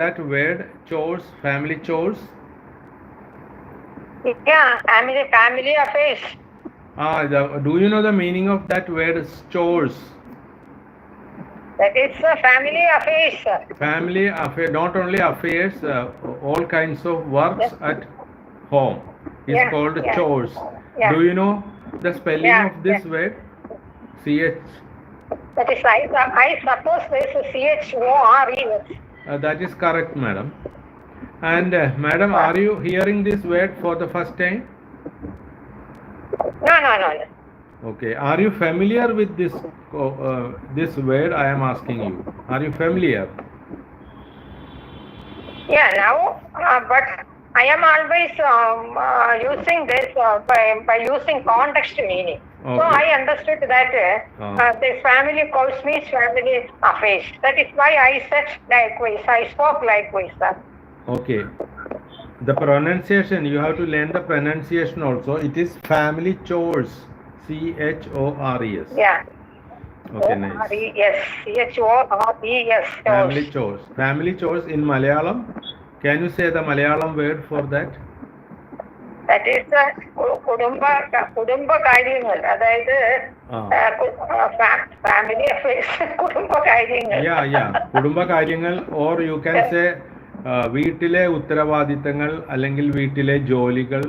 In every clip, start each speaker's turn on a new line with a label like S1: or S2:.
S1: that word chores, family chores?
S2: Yeah, family, family affairs.
S1: Ah, the, do you know the meaning of that word chores?
S2: That is uh, family affairs.
S1: Family affair, not only affairs, uh, all kinds of works
S2: Yes.
S1: at home is
S2: Yeah,
S1: called
S2: yeah.
S1: chores.
S2: Yeah.
S1: Do you know the spelling of this word? C H.
S2: That is, I, I suppose there is a C-H-O-R-E.
S1: Uh, that is correct, madam. And uh, madam, are you hearing this word for the first time?
S2: No, no, no, no.
S1: Okay. Are you familiar with this uh, this word? I am asking you. Are you familiar?
S2: Yeah, now, uh, but I am always um, uh, using this uh, by, by using context meaning. So I understood that uh,
S1: Ah.
S2: uh, this family calls means family affairs. That is why I said likewise. I spoke likewise. Sir.
S1: Okay. The pronunciation, you have to learn the pronunciation also. It is family chores. C H O R E S.
S2: Yeah.
S1: Okay, nice.
S2: O-R-E-S. C-H-O-R-E-S.
S1: Family chores. Family chores in Malayalam. Can you say the Malayalam word for that?
S2: That is കുടുംബ കുടുംബ കാര്യങ്ങൾ. അതായത്. Family affairs കുടുംബ കാര്യങ്ങൾ.
S1: കുടുംബ കാര്യങ്ങൾ or you can say വീട്ടിലെ ഉത്തരവാദിത്തങ്ങൾ അല്ലെങ്കിൽ വീട്ടിലെ ജോലികൾ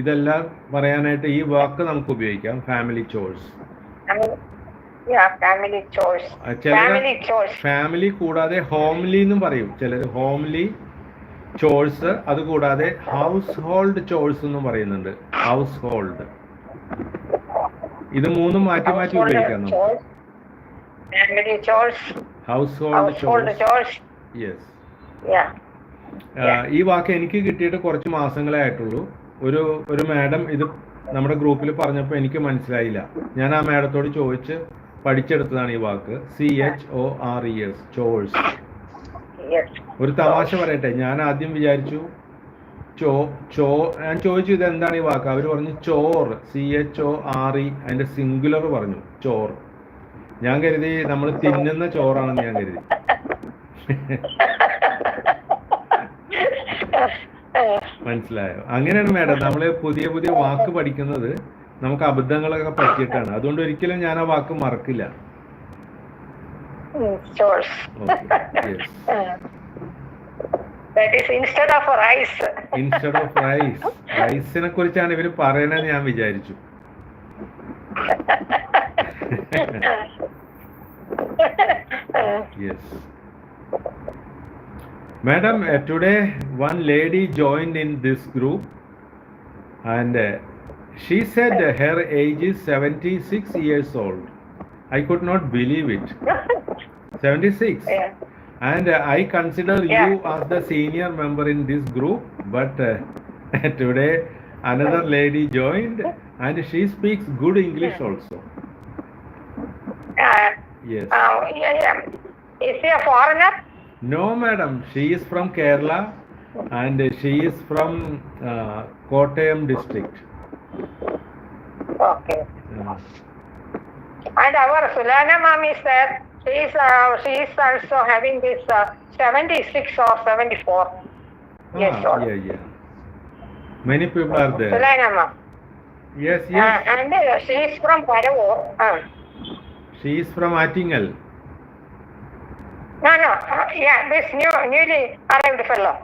S1: ഇതെല്ലാം പറയാനായിട്ട് ഈ വാക്ക് നമുക്ക് ഉപയോഗിക്കാം. ഫാമിലി ചോഴ്സ്
S2: ഫാമിലി
S1: കൂടാതെ ഹോംലി എന്നും പറയും. ചിലർ ഹോംലി ചോഴ്സ് അതുകൂടാതെ ഹൗസ് ഹോൾഡ് ചോഴ്സ് എന്നും പറയുന്നുണ്ട്. ഹൗസ് ഹോൾഡ് ഇത് മൂന്നും മാറ്റി മാറ്റി ഉപയോഗിക്കാം ഹൗസ് ഹോൾഡ് ചോഴ്സ്? യെസ് ഈ വാക്ക് എനിക്ക് കിട്ടിയിട്ട് കുറച്ച് മാസങ്ങളെ ആയിട്ടുള്ളൂ. ഒരു ഒരു മാഡം ഇത് നമ്മുടെ ഗ്രൂപ്പിൽ പറഞ്ഞപ്പോൾ എനിക്ക് മനസ്സിലായില്ല. ഞാൻ ആ മാഡത്തോട് ചോദിച്ച് പഠിച്ചെടുത്തതാണ് ഈ വാക്ക്. C H O R E S
S2: chores.
S1: ഒരു തമാശ പറയട്ടെ. ഞാൻ ആദ്യം വിചാരിച്ചു ചോ ചോ ഞാൻ ചോദിച്ചു ഇത് എന്താണ് ഈ വാക്ക്? അവർ പറഞ്ഞു chore. C H O R E അതിന്റെ സിംഗുലർ പറഞ്ഞു. ചോർ. ഞാൻ കരുതി നമ്മൾ തിന്നുന്ന ചോറാണെന്ന് ഞാൻ കരുതി. മനസ്സിലായോ? അങ്ങനെയാണ് മേഡം. നമ്മൾ പുതിയ പുതിയ വാക്ക് പഠിക്കുന്നത് നമുക്ക് അബദ്ധങ്ങളൊക്കെ പറ്റിയിട്ടാണ്. അതുകൊണ്ട് ഒരിക്കലും ഞാൻ ആ വാക്ക് മറക്കില്ല. stores. Oh,
S2: That is instead of rice.
S1: instead of rice. റൈസിനെ കുറിച്ചാണ് ഇവർ പറയണെന്ന് ഞാൻ വിചാരിച്ചു madam today one lady join in this group and she said her age seventy six years old i could not believe it 76
S2: Yeah.
S1: and uh, i consider
S2: Yeah.
S1: you as the senior member in this group but uh, today another lady joined and she speaks good english also
S2: Uh,
S1: yes
S2: uh, yeah, yeah. Is he a foreigner?
S1: No, madam. She is from Kerala and she is from uh, Kottayam district.
S2: Okay. And our Sulana mom is there. She is, uh, she is also having this uh, 76 or 74 years
S1: ah,
S2: old.
S1: yeah, yeah. Many people are there.
S2: Sulana mom.
S1: Yes,
S2: Uh, and uh, she is from Paravur. Uh,
S1: She is from Attingal.
S2: no, no. Uh, yeah, this new, newly arrived fellow.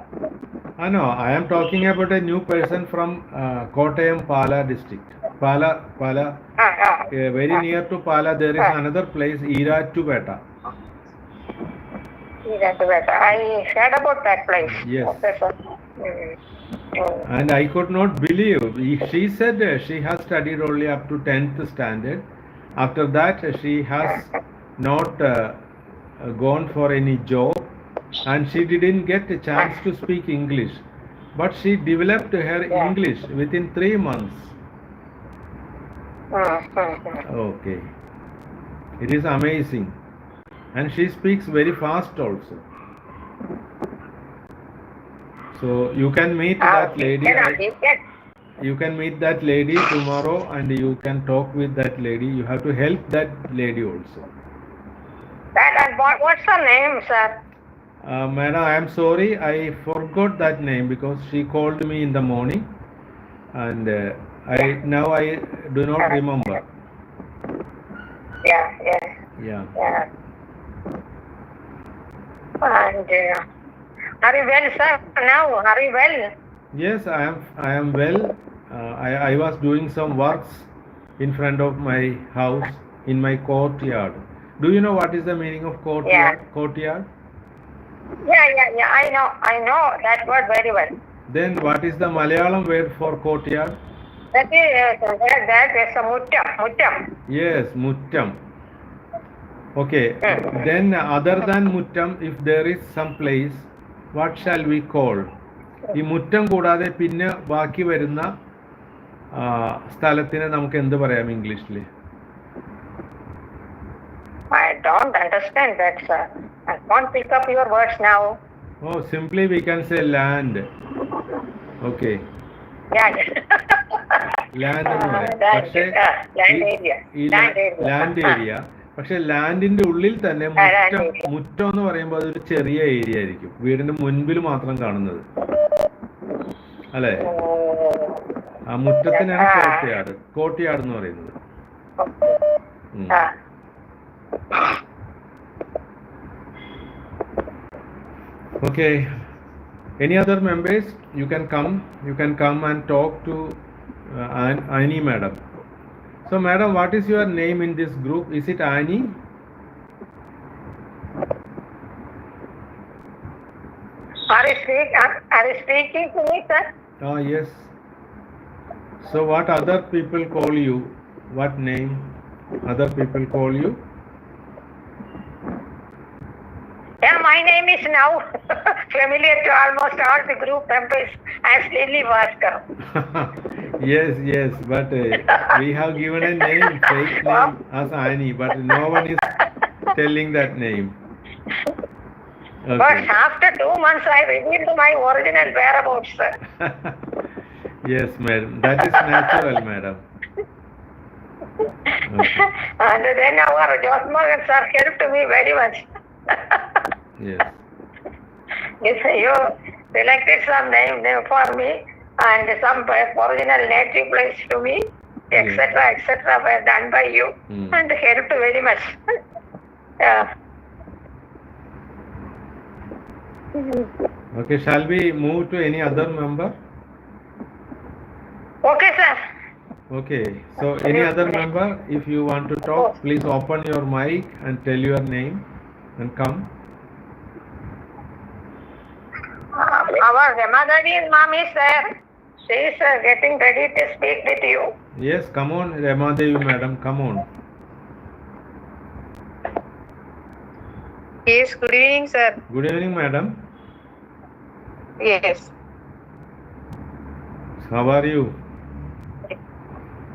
S1: Ah, no, I am talking about a new person from uh, Kottayam Pala district. Pala, Pala.
S2: Uh,
S1: very near to Pala, there is
S2: Ah.
S1: another place, Iratupeta.
S2: that's better. I heard about that place.
S1: Yes.
S2: Okay, sir. Mm. Mm.
S1: And I could not believe. She said uh, she has studied only up to 10th standard. After that, uh, she has not uh, uh, gone for any job and she didn't get a chance to speak English. But she developed her
S2: Yeah.
S1: English within three months.
S2: Mm, mm, mm.
S1: Okay. It is amazing. And she speaks very fast also. So you can meet that lady.
S2: you can-
S1: I-
S2: you can-
S1: you can meet that lady tomorrow and you can talk with that lady you have to help that lady also
S2: what, what's her name, sir?
S1: Uh, madam, I am sorry, I forgot that name because she called me in the morning, and uh, I now I do not remember.
S2: Yeah, yeah,
S1: Yeah.
S2: yeah. And uh, are you well, sir? Now, are you well?
S1: Yes, I am. I am well. Uh, I, I was doing some works in front of my house in my courtyard. Do you know what is the meaning of courtyard? Yeah. Courtyard.
S2: Yeah, yeah, yeah. I know, I know that word very well.
S1: Then what is the Malayalam word for courtyard?
S2: That is, uh, that, that is a muttam, muttam.
S1: Yes, muttam. Okay.
S2: Hmm.
S1: Then other than muttam, if there is some place, what shall we call? ഈ മുറ്റം കൂടാതെ പിന്നെ ബാക്കി വരുന്ന സ്ഥലത്തിന് നമുക്ക് എന്ത് പറയാം ഇംഗ്ലീഷിൽ
S2: I don't understand that, sir. I can't pick up your words now.
S1: Oh, simply we can say land. Okay
S2: Yeah.
S1: Land എന്ന് പറയാം. പക്ഷേ. ഈ. ലാൻഡ്. ഏരിയ പക്ഷെ ലാൻഡിന്റെ ഉള്ളിൽ തന്നെ മുറ്റം മുറ്റം എന്ന് പറയുമ്പോൾ അതൊരു ചെറിയ ഏരിയ ആയിരിക്കും. വീടിന്റെ മുൻപിൽ മാത്രം കാണുന്നത്. അല്ലെ. ആ മുറ്റത്തിനാണ്. കോട്ടയാട്. കോട്ടയാട് എന്ന് പറയുന്നത്. ഉം. Any other members? You can come. You can come and talk to uh, Annie, madam. So, madam, what is your name in this group? Is it Annie?
S2: Are you speak, are, are you speaking to me, sir?
S1: Ah, yes. So, what other people call you? What name other people call you?
S2: Yeah, my name is now familiar to almost all the group members as Lily Vaskar.
S1: yes, yes, but uh, we have given a name, fake name as Annie, but no one is telling that name.
S2: But after two months, I revealed my original whereabouts, sir.
S1: yes, madam. That is natural, madam. Okay.
S2: and then our Josmohan sir helped me very much.
S1: Yes.
S2: You selected some name, name for me and some original native place to me, etc., etc. were done by you
S1: Hmm.
S2: and helped very much. yeah.
S1: Okay, shall we move to any other member?
S2: Okay, sir.
S1: Okay, so any other member, if you want to talk, please open your mic and tell your name and come.
S2: Uh, our Ramadanian mom is there. She is uh, getting ready to speak with you.
S1: Yes, come on, Ramadevi madam, come on.
S3: Yes, good evening, sir.
S1: Good evening, madam.
S3: Yes.
S1: How are you?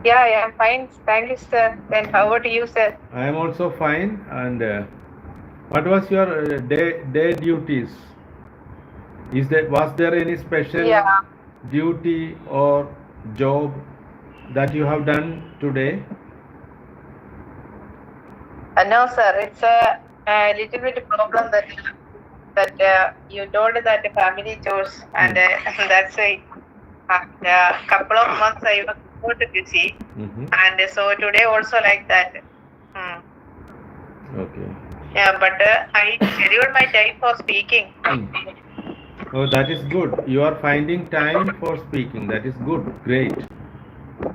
S3: Yeah, yeah, I'm fine. Thank you, sir. Then how about you, sir?
S1: I am also fine. And uh, what was your uh, day day duties? Is there was there any special
S3: Yeah.
S1: duty or job that you have done today?
S3: Uh, no, sir. It's a, a little bit problem that that uh, you told that family chores, and uh, that's why after a couple of months I was more busy,
S1: hmm
S3: and so today also like that. Hmm.
S1: Okay.
S3: Yeah, but uh, I scheduled my time for speaking.
S1: Oh, that is good. You are finding time for speaking. That is good. Great.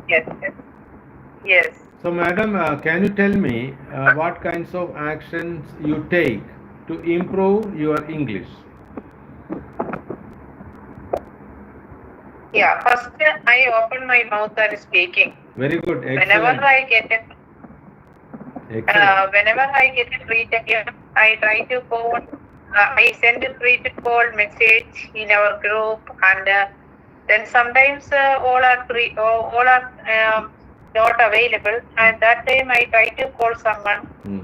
S3: Yes, yes, yes.
S1: So, madam, uh, can you tell me uh, what kinds of actions you take to improve your English?
S3: Yeah, first uh, I open my mouth and speaking.
S1: Very good.
S3: Whenever I get it,
S1: Excellent.
S3: Uh, whenever I get a free time, I try to call. Uh, I send a free to call message in our group, and uh, then sometimes uh, all are free, all all are um, not available, and that time I try to call someone,
S1: Hmm.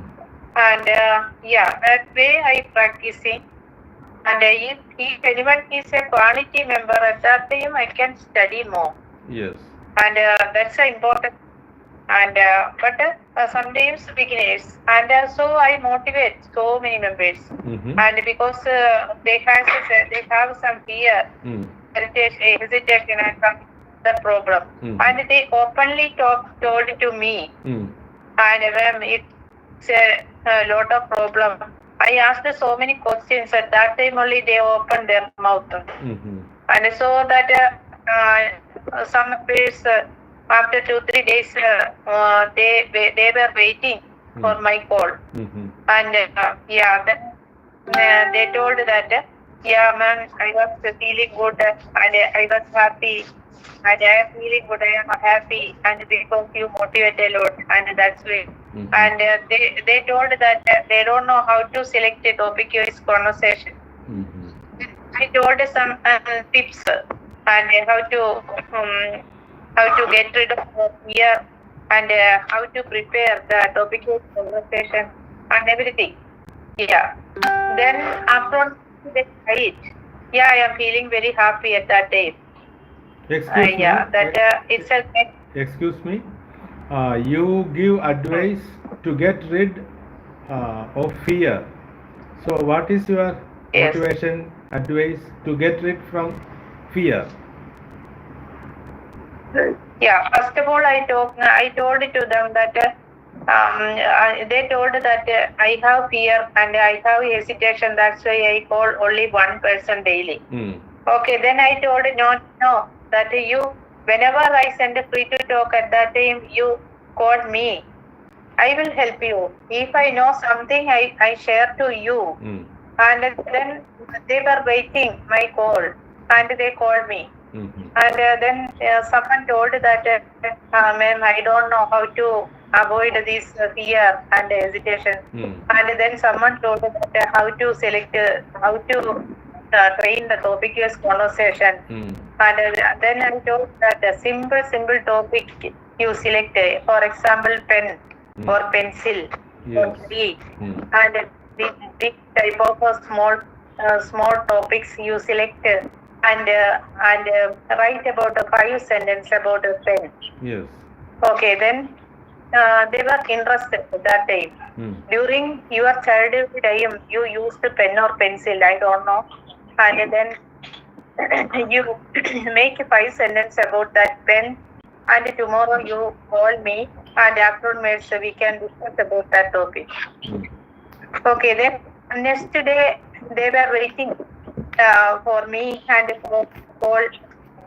S3: and uh, yeah, that way I practicing. And uh, if, if anyone is a quality member, at that time I can study more,
S1: Yes.
S3: and uh, that's uh, important. And uh, but uh, sometimes beginners, and uh, so I motivate so many members,
S1: Mm-hmm.
S3: and because uh, they have they have some fear,
S1: Mm.
S3: hesitation, hesitation and some the problem,
S1: Mhm.
S3: and they openly talk told to me,
S1: Mm.
S3: and when it's a, a lot of problem. I asked so many questions at that time only they opened their mouth
S1: Mm-hmm.
S3: and so that uh, uh, some uh, after two three days uh, uh, they they were waiting for
S1: Hmm.
S3: my call
S1: Mm-hmm.
S3: and uh, yeah then uh, they told that uh, yeah ma'am I was feeling good and I was happy and I am feeling good I am happy and because you motivate a lot and that's way
S1: Mhm.
S3: and uh, they they told that uh, they don't know how to select a topic use conversation
S1: Mm-hmm.
S3: I told some tips and how to um, how to get rid of the fear and uh, how to prepare the topic of conversation and everything. Yeah. Then after they tried, yeah, I am feeling very happy at that day.
S1: Excuse
S3: Uh, yeah,
S1: me.
S3: that uh, it's a
S1: Excuse me. Uh, you give advice to get rid uh, of fear. So, what is your
S3: Yes.
S1: motivation advice to get rid from fear?
S3: Yeah, first of all, I talk, I told to them that uh, um, uh, they told that uh, I have fear and I have hesitation. That's why I call only one person daily.
S1: Mm.
S3: Okay, then I told no, no, that you, whenever I send a free to talk at that time, you call me. I will help you. If I know something, I, I share to you.
S1: Mm.
S3: And then they were waiting my call and they called me.
S1: Mm-hmm.
S3: And uh, then uh, someone told that, uh, uh, ma'am, I don't know how to avoid this uh, fear and hesitation.
S1: Mm.
S3: And then someone told that uh, how to select, uh, how to uh, train the topic use conversation.
S1: Mm.
S3: And uh, then I told that a simple, simple topic you select, uh, for example, pen
S1: Mm.
S3: or pencil or tree.
S1: Mm.
S3: And the big type of uh, small, uh, small topics you select uh, and uh, and uh, write about a five sentence about a pen.
S1: Yes.
S3: Okay, then uh, they were interested at that time.
S1: Mm.
S3: During your childhood time, you used a pen or pencil, I don't know. And then you make five sentence about that pen and tomorrow you call me and after afterwards we can discuss about that topic.
S1: Mm.
S3: Okay, then next day they were waiting uh, for me and for call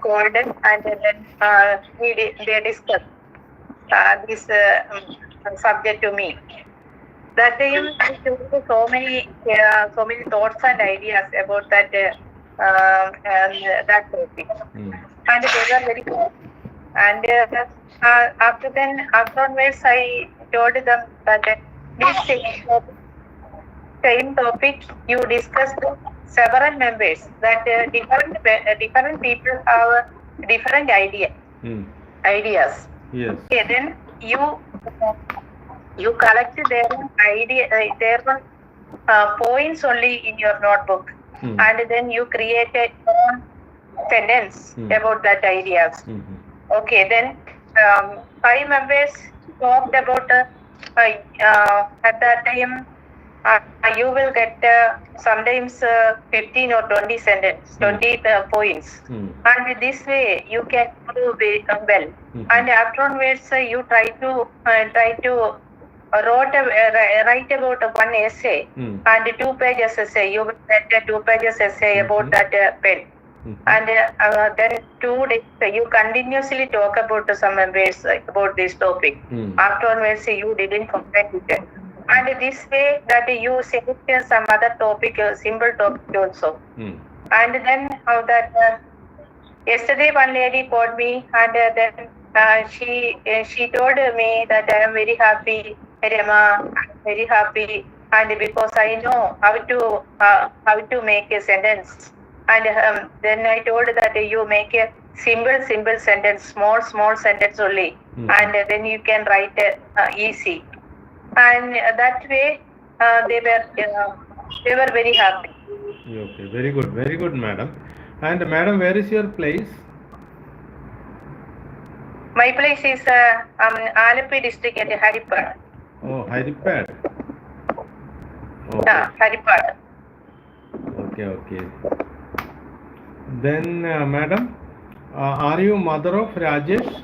S3: Golden and then uh, we they discussed uh, this uh, um, subject to me. That time I took so many uh, so many thoughts and ideas about that uh, and that topic,
S1: Mm.
S3: and they were very good. And after then afterwards I told them that this same topic, same topic you discussed several members that uh, different uh, different people have different idea
S1: Mm.
S3: ideas.
S1: Yes.
S3: Okay, then you you collect their own idea, uh, their uh, points only in your notebook,
S1: Mm.
S3: and then you create a sentence
S1: Hmm.
S3: about that ideas.
S1: Mhm.
S3: Okay, then um, five members talked about uh, uh, at that time. Uh, you will get uh, sometimes uh, 15 or 20 sentence, 20 uh, points
S1: Mm.
S3: and this way you can do uh, well
S1: Mhm.
S3: and afterwards uh, you try to uh, try to uh, wrote uh, write about uh, one essay
S1: Mm.
S3: and two pages essay you will get a two pages essay about
S1: Mhm.
S3: that uh, pen and uh, uh, then two days uh, you continuously talk about uh, some uh, about this topic
S1: Mm.
S3: afterwards uh, you didn't complete it and this way that you select some other topic uh, simple topic also.
S1: Mm.
S3: and then how that uh, yesterday one lady called me and uh, then uh, she uh, she told me that I am very happy, Rama, I'm very happy, and because I know how to uh, how to make a sentence, and um, then I told that you make a simple simple sentence, small small sentence only,
S1: Mhm.
S3: and then you can write it uh, easy, and that way uh, they were uh, they were very happy.
S1: Okay. Very good. Very good, madam. And madam, where is your place?
S3: My place is uh, um, Alapi district at Haripad.
S1: Oh, Haripad. Okay.
S3: Yeah, Haripad.
S1: Okay, okay. Then, uh, madam, uh, are you mother of Rajesh?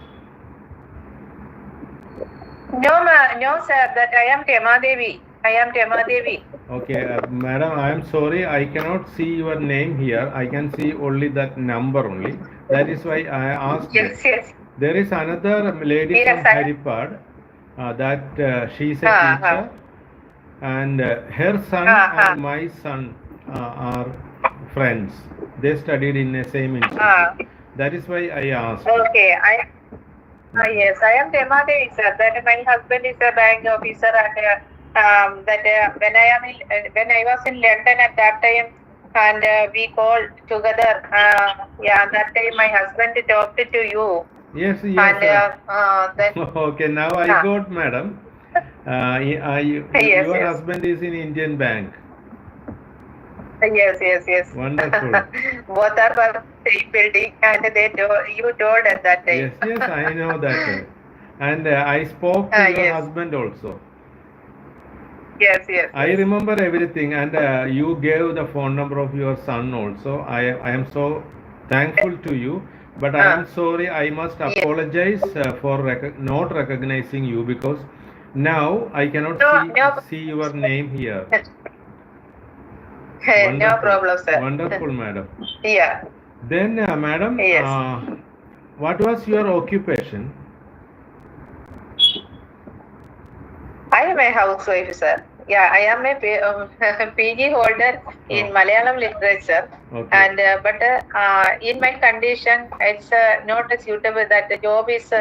S3: No, ma, no, sir. That I am Tema Devi. I am Tema Devi.
S1: Okay, uh, madam, I am sorry, I cannot see your name here. I can see only that number only. That is why I asked.
S3: Yes, yes.
S1: There is another lady
S3: Yes,
S1: from
S3: I-
S1: Haripad uh, that uh, she is a
S3: Ah,
S1: teacher, and uh, her son
S3: Ah, ah.
S1: and my son uh, are friends. They studied in the same institute.
S3: Ah.
S1: That is why I asked.
S3: Okay, I. Uh, yes, I am Tema Devi, sir. That my husband is a bank officer, and uh, um, that uh, when I am in, when I was in London at that time, and uh, we called together. Uh, yeah, that time my husband talked to you,
S1: Yes,
S3: and
S1: yes.
S3: uh, uh, then
S1: okay, now I got, madam. You,
S3: Yes,
S1: your
S3: yes.
S1: husband is in Indian Bank.
S3: Yes, yes, yes.
S1: Wonderful.
S3: Both are for same building, and they told, you told at that time.
S1: Yes, yes, I know that. uh, And uh, I spoke to
S3: Ah,
S1: your
S3: yes.
S1: husband also.
S3: yes, yes.
S1: I
S3: yes.
S1: remember everything, and uh, you gave the phone number of your son also. I, I am so thankful to you, but I am
S3: Ah.
S1: sorry. I must apologize uh, for rec- not recognizing you because now I cannot
S3: No,
S1: see,
S3: no.
S1: see your name here.
S3: no
S1: Wonderful.
S3: problem, sir.
S1: Wonderful, madam.
S3: Yeah.
S1: Then, uh, madam,
S3: Yes.
S1: uh, what was your occupation?
S3: I am a housewife, sir. Yeah, I am a P- um, PG holder in
S1: Oh.
S3: Malayalam literature,
S1: Okay.
S3: and uh, but uh, in my condition, it's uh, not suitable. That the job is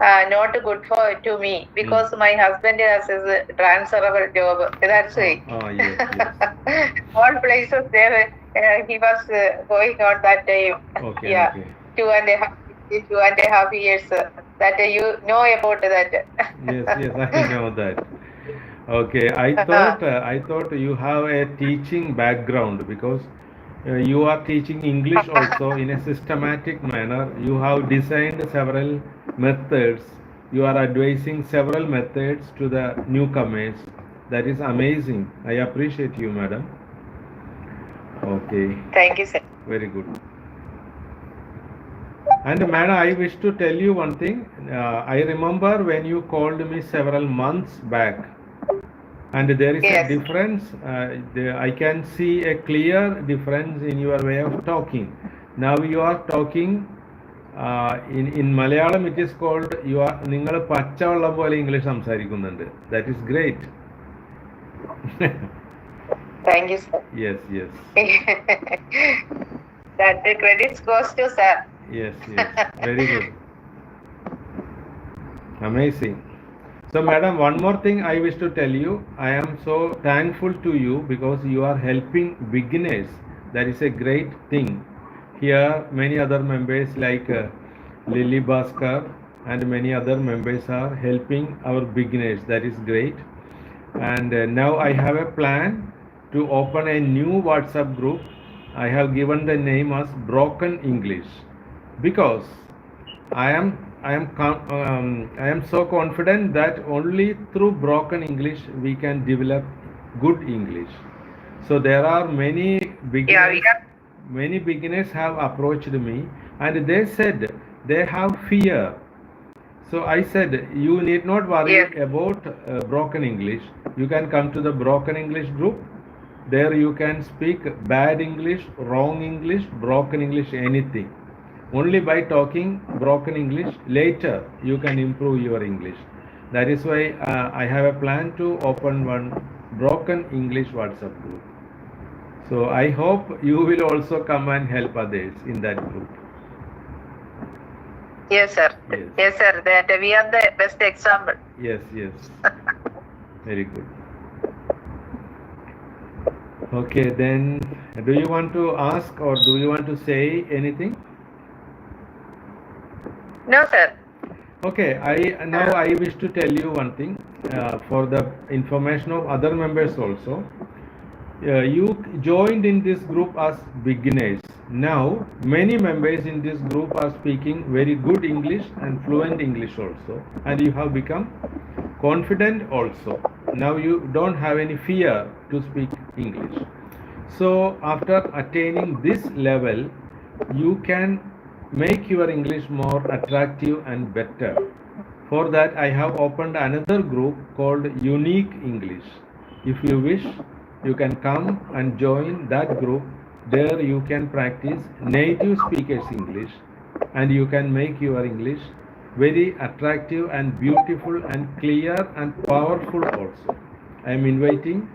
S3: uh, not good for to me because
S1: Hmm.
S3: my husband has his transferable job. That's why.
S1: Oh, yes, yes.
S3: All places there, uh, he was uh, going on that time.
S1: Okay,
S3: yeah,
S1: okay.
S3: two and a half, two and a half years. Uh, that you know about that.
S1: Yes, yes, I know that. Okay, I thought uh, I thought you have a teaching background because uh, you are teaching English also in a systematic manner. You have designed several methods. You are advising several methods to the newcomers. That is amazing. I appreciate you, madam. Okay.
S3: Thank you, sir.
S1: Very good. And madam, I wish to tell you one thing. Uh, I remember when you called me several months back, and there is
S3: Yes.
S1: a difference. Uh, the, I can see a clear difference in your way of talking. Now you are talking uh, in in Malayalam. It is called you are നിങ്ങൾ പച്ചവെള്ളം പോലെ English സംസാരിക്കുന്നുണ്ട്. That is great.
S3: Thank you, sir.
S1: yes, yes,
S3: that the credits goes to sir.
S1: yes, yes. Very good. Amazing. So, madam, one more thing I wish to tell you. I am so thankful to you because you are helping beginners. That is a great thing. Here, many other members like uh, Lily Bhaskar and many other members are helping our beginners. That is great. And uh, now I have a plan to open a new WhatsApp group. I have given the name as Broken English because I am I am um, I am so confident that only through broken English we can develop good English. So there are many
S3: Yeah,
S1: beginners.
S3: yeah.
S1: Many beginners have approached me and they said they have fear. So I said you need not worry
S3: Yes.
S1: about uh, broken English. You can come to the broken English group. There you can speak bad English, wrong English, broken English, anything only by talking broken english later you can improve your english that is why uh, i have a plan to open one broken english whatsapp group so i hope you will also come and help others in that group
S3: Yes, sir.
S1: Yes.
S3: Yes, sir. That we are the best example.
S1: yes yes very good okay then do you want to ask or do you want to say anything
S3: No, sir.
S1: Okay, I now I wish to tell you one thing uh, for the information of other members also. Uh, you joined in this group as beginners. Now, many members in this group are speaking very good English and fluent English also, and you have become confident also. Now, you don't have any fear to speak English. So, after attaining this level, you can make your English more attractive and better. For that, I have opened another group called Unique English. If you wish, you can come and join that group. There, you can practice native speakers' English and you can make your English very attractive and beautiful and clear and powerful also. I am inviting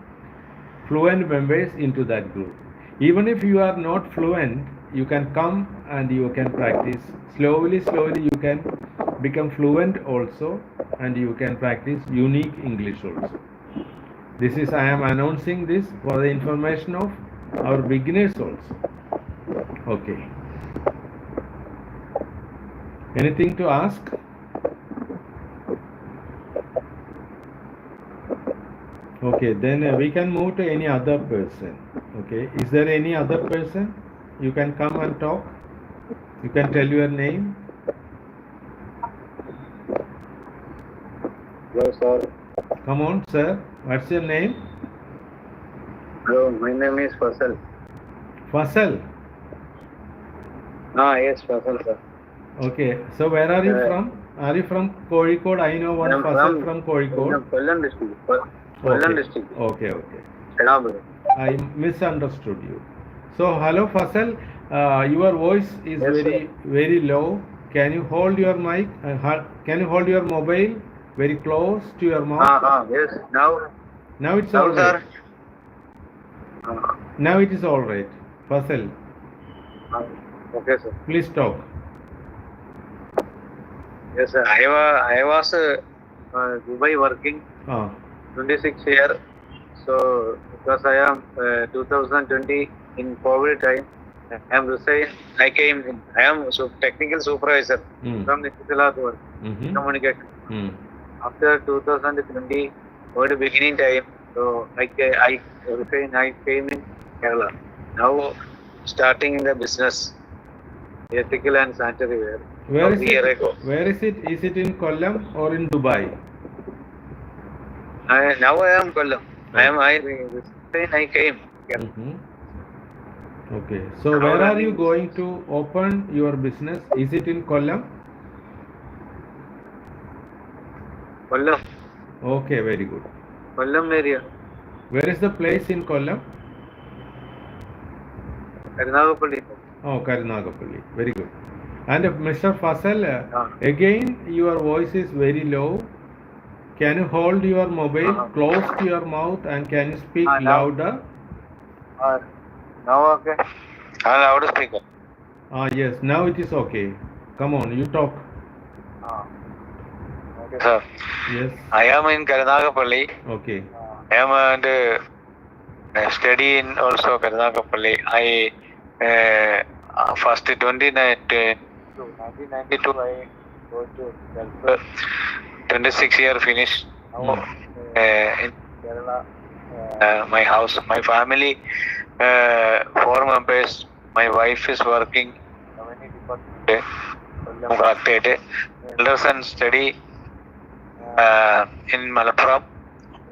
S1: fluent members into that group. Even if you are not fluent, you can come and you can practice. Slowly, slowly, you can become fluent also and you can practice unique English also. This is, I am announcing this for the information of our beginners also. Okay. Anything to ask? Okay, then uh, we can move to any other person. Okay, is there any other person? You can come and talk. You can tell your name.
S4: Hello, sir.
S1: Come on, sir. What's your name?
S4: Hello, my name is Fasal.
S1: Fasal.
S4: Ah, yes, Fasal, sir.
S1: Okay, so where are you
S4: Uh,
S1: from? Are you from Kozhikode? I know one
S4: I'm
S1: Fasal from Kozhikode.
S4: Kollam district. Ko- Kollam
S1: Okay.
S4: district.
S1: Okay, okay. I misunderstood you. So, hello Fasal, uh, your voice is
S4: Yes,
S1: very very low. Can you hold your mic? Uh, can you hold your mobile very close to your mouth?
S4: Ah, ah, yes. Now,
S1: now it's
S4: now,
S1: all
S4: sir. Ah,
S1: Now it is all right. Fasal,
S4: ah, okay, sir.
S1: please talk.
S4: Yes, sir. I was, I was uh, uh, Dubai working
S1: Ah,
S4: 26 year. So, because I am uh, 2020 in COVID time, I am resigned. I came in. I am so technical supervisor
S1: mm,
S4: from the Kithilath
S1: mhm,
S4: communication.
S1: mm.
S4: After 2020 or the beginning time so like i resigned i came in kerala now starting in the business ethical and sanitary wear
S1: Where is
S4: year
S1: it?
S4: ago.
S1: Where is it? Is it in Kollam or in Dubai?
S4: I, now i am kollam i am i i came Kerala.
S1: Mhm. Okay. So where are you going to open your business? Is it in Kollam?
S4: Kollam
S1: Okay, very good.
S4: kollam area
S1: Where is the place in Kollam?
S4: Karnagapalli
S1: Oh, Karnagapalli. Very good. And uh, Mr. Fasal, uh,
S4: Ah.
S1: again your voice is very low. Can you hold your mobile
S4: Ah.
S1: close to your mouth and can you speak
S4: Ah, now-
S1: louder?
S4: uh, now okay ah loudspeaker
S1: Ah, yes. Now it is okay. Come on, you talk.
S4: ah okay sir
S1: Yes.
S4: i am in Karnagapalli
S1: Okay.
S4: I am and uh, study in also Karnagapalli. I uh, first 29 to 1992 I go to Gulf. 26 year finish. Now
S1: Hmm.
S4: uh, in Kerala, uh, my house, my family, uh, four members. My wife is working. Department. Kollam. Elders and study uh, in Malappuram.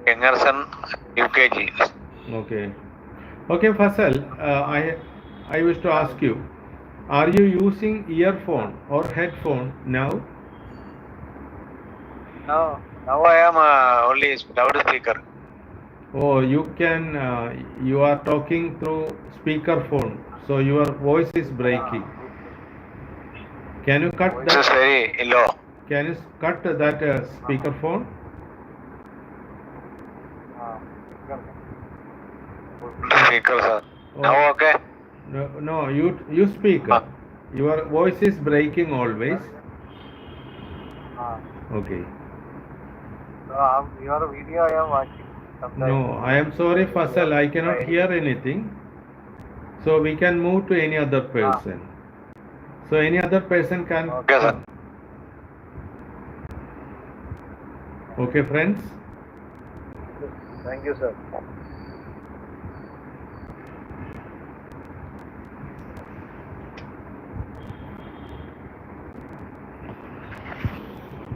S4: Engerson, UKG.
S1: Okay. Okay, Fasal, uh, I I wish to ask you, are you using earphone or headphone now?
S4: Now, now I am uh, only loudspeaker.
S1: Oh, you can, uh, you are talking through speaker phone, so your voice is breaking. Can you cut
S4: This is very low.
S1: Can you cut that uh, speaker phone?
S4: Speaker, sir. Now
S1: Oh,
S4: okay.
S1: no, no, you you speak.
S4: Ah.
S1: Your voice is breaking always. Okay.
S4: your video I am watching.
S1: No, I am sorry, Fasal. I cannot hear anything. So we can move to any other person. So any other person can.
S4: Okay, sir.
S1: come. Okay, friends.
S4: Thank you, sir.